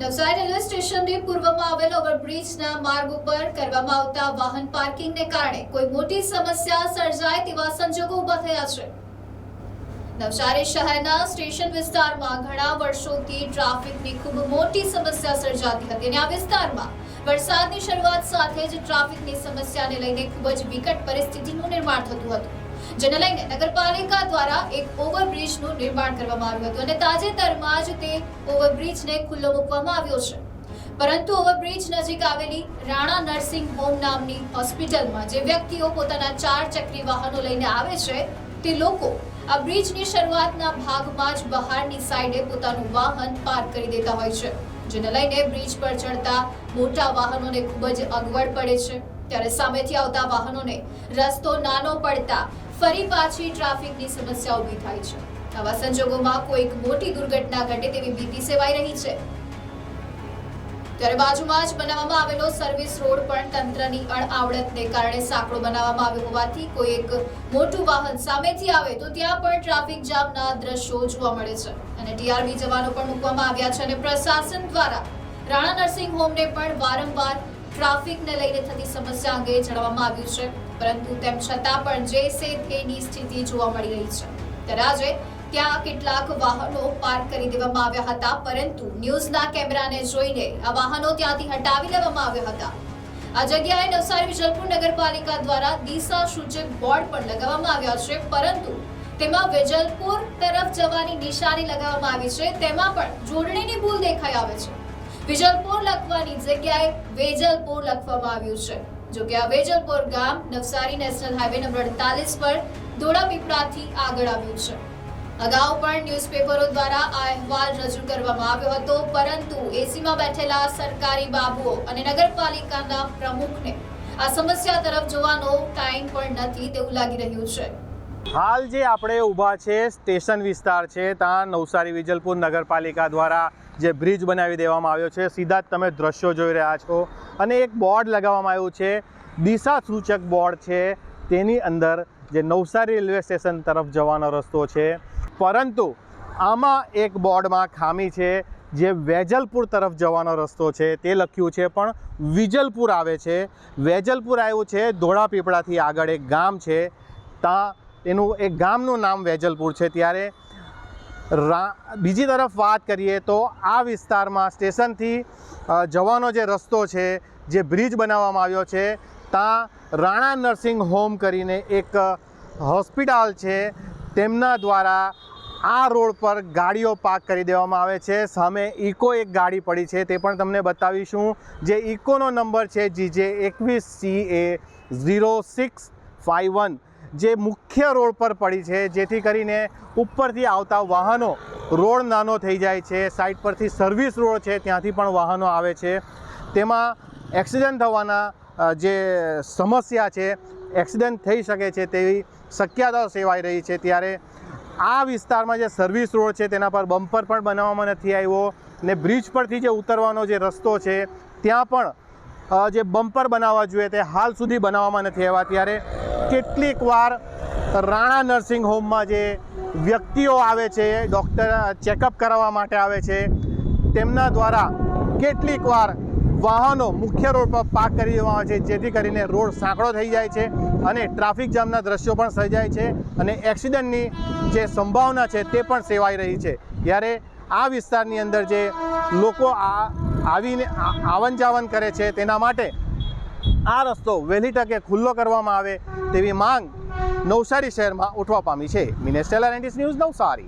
Navsari railway સ્ટેશનની પૂર્વમાં આવેલ ઓવરબ્રિજના માર્ગ ઉપર કરવામાં આવતા વાહન પાર્કિંગને કારણે કોઈ મોટી સમસ્યા સર્જાય તેવા સંજોગો ઊભા થયા છે. નવસારી શહેરના સ્ટેશન વિસ્તારમાં ઘણા વર્ષોથી ટ્રાફિકની ખૂબ મોટી સમસ્યા સર્જાતી હતી અને આ વિસ્તારમાં વરસાદની શરૂઆત સાથે જ ટ્રાફિકની સમસ્યાને લઈને ખૂબ જ વિકટ પરિસ્થિતિનું નિર્માણ થતું હતું. જેને લઈને નગરપાલિકા દ્વારા એક ઓવરબ્રિજનું નિર્માણ કરવામાં આવ્યું હતું અને તાજેતરમાં જ તે ઓવરબ્રિજને ખુલ્લો મૂકવામાં આવ્યો છે. પરંતુ ઓવરબ્રિજ નજીક આવેલી રાણા નર્સિંગ હોમ નામની હોસ્પિટલમાં જે વ્યક્તિઓ પોતાના ચાર ચક્રી વાહનો લઈને આવે છે, તે લોકો આ બ્રિજની શરૂઆતના ભાગમાં જ બહારની સાઈડે પોતાનું વાહન પાર્ક કરી દેતા હોય છે, જેને લઈને બ્રિજ પર ચડતા મોટા વાહનોને ખૂબ જ અગવડ પડે છે. ત્યારે સામેથી આવતા વાહનોને રસ્તો નાનો પડતા ફરી પાછી ટ્રાફિકની સમસ્યા ઊભી થાય છે. આવા સંજોગોમાં કોઈક મોટી દુર્ઘટના ઘટે તેવી ભીતિ સેવાઈ રહી છે. ત્યારે બાજુમાં જ બનાવવામાં આવેલો સર્વિસ રોડ પણ તંત્રની અણઆવડતને કારણે સાંકડો બનાવવામાં આવ્યો હોવાથી કોઈ એક મોટું વાહન સામેથી આવે તો ત્યાં પણ ટ્રાફિક જામના દ્રશ્યો જોવા મળે છે. અને ટીઆરબી જવાનો પણ મૂકવામાં આવ્યા છે અને પ્રશાસન દ્વારા રાણા નર્સિંગ હોમને પણ વારંવાર ટ્રાફિકને લઈને થતી સમસ્યા અંગે જણાવવામાં આવ્યું છે. પરંતુ તેમ છતાં પણ જે સે તેની સ્થિતિ જોવા મળી રહી છે. ત્યારે આજે ત્યાં કેટલાક વાહનો પાર્ક કરી દેવામાં આવ્યા હતા, પરંતુ ન્યૂઝના કેમેરાને જોઈને આ વાહનો ત્યાંથી હટાવી લેવામાં આવ્યા હતા. આ જગ્યાએ નવસારી વિજલપુર નગરપાલિકા દ્વારા દિશા સૂચક બોર્ડ પણ લગાવવામાં આવ્યા છે, પરંતુ તેમાં વેજલપુર તરફ જવાની નિશાની લગાવવામાં આવી છે. તેમાં પણ જોડણીની ભૂલ દેખાઈ આવે છે. વિજલપુર લખવાની જગ્યાએ વેજલપુર લખવામાં આવ્યું છે. જો કે આ વેજલપુર ગામ નવસારી નેશનલ હાઈવે નંબર 48 પર દોડાપીપળાથી આગળ આવ્યું છે. અગાઉ પણ ન્યૂઝપેપરો દ્વારા આ અહેવાલ રજૂ કરવામાં આવ્યો હતો, પરંતુ એસીમાં બેઠેલા સરકારી બાબુઓ અને નગરપાલિકાના પ્રમુખને આ સમસ્યા તરફ જોવાનો ટાઈમ પણ નથી તેવું લાગી રહ્યું છે. હાલ જે આપણે ઊભા છે, સ્ટેશન વિસ્તાર છે, ત્યાં નવસારી વિજલપુર નગરપાલિકા દ્વારા જે બ્રિજ બનાવી દેવામાં આવ્યો છે. સીધા જ તમે દ્રશ્યો જોઈ રહ્યા છો. અને એક બોર્ડ લગાવવામાં આવ્યું છે. દિશા સૂચક બોર્ડ છે. તેની અંદર જે નવસારી રેલવે સ્ટેશન તરફ જવાનો રસ્તો છે. પરંતુ આમાં એક બોર્ડમાં ખામી છે. જે વેજલપુર તરફ જવાનો રસ્તો છે, તે લખ્યું છે. પણ વિજલપુર આવે છે. વેજલપુર આવ્યું છે. ધોળાપીપળાથી આગળ એક ગામ છે. ત્યાં એનું એક ગામનું નામ વેજલપુર છે. ત્યારે બીજી તરફ વાત કરીએ તો આ વિસ્તારમાં સ્ટેશનથી જવાનો જે રસ્તો છે, જે બ્રિજ બનાવવામાં આવ્યો છે, ત્યાં રાણા નર્સિંગ હોમ કરીને એક હોસ્પિટલ છે. તેમના દ્વારા આ રોડ પર ગાડીઓ પાર્ક કરી દેવામાં આવે છે. સામે ઇકો એક ગાડી પડી છે. તે પણ તમને બતાવીશું. જે ઇકોનો નંબર છે, જીજે એકવીસ C A zero six five one. જે મુખ્ય રોડ પર પડી છે, જેથી કરીને ઉપરથી આવતા વાહનો રોડ નાનો થઈ જાય છે, સાઈડ પરથી સર્વિસ રોડ છે, ત્યાંથી પણ વાહનો આવે છે. તેમાં એક્સિડન્ટ થવાના જે સમસ્યા છે, એક્સિડન્ટ થઈ શકે છે તેવી શક્યતાઓ સેવાઈ રહી છે. ત્યારે આ વિસ્તારમાં જે સર્વિસ રોડ છે, તેના પર બમ્પર પણ બનાવવામાં નથી આવ્યો ને બ્રિજ પરથી જે ઉતરવાનો જે રસ્તો છે, ત્યાં પણ જે બમ્પર બનાવવા જોઈએ તે હાલ સુધી બનાવવામાં નથી આવ્યા. ત્યારે કેટલીક વાર રાણા નર્સિંગ હોમમાં જે વ્યક્તિઓ આવે છે, ડૉક્ટર ચેકઅપ કરાવવા માટે આવે છે, તેમના દ્વારા કેટલીક વાર વાહનો મુખ્ય રોડ પર પાર્ક કરી દેવામાં આવે છે, જેથી કરીને રોડ સાંકડો થઈ જાય છે અને ટ્રાફિક જામના દ્રશ્યો પણ સર્જાય છે અને એક્સિડન્ટની જે સંભાવના છે તે પણ સેવાઈ રહી છે. ત્યારે આ વિસ્તારની અંદર જે લોકો આ આવીને આવન જાવન કરે છે, તેના માટે આ રસ્તો વહેલી તકે ખુલ્લો કરવામાં આવે તેવી માંગ નવસારી શહેરમાં ઉઠવા પામી છે. મિનેસ્ટેલા એન્ડિસ ન્યૂઝ નવસારી.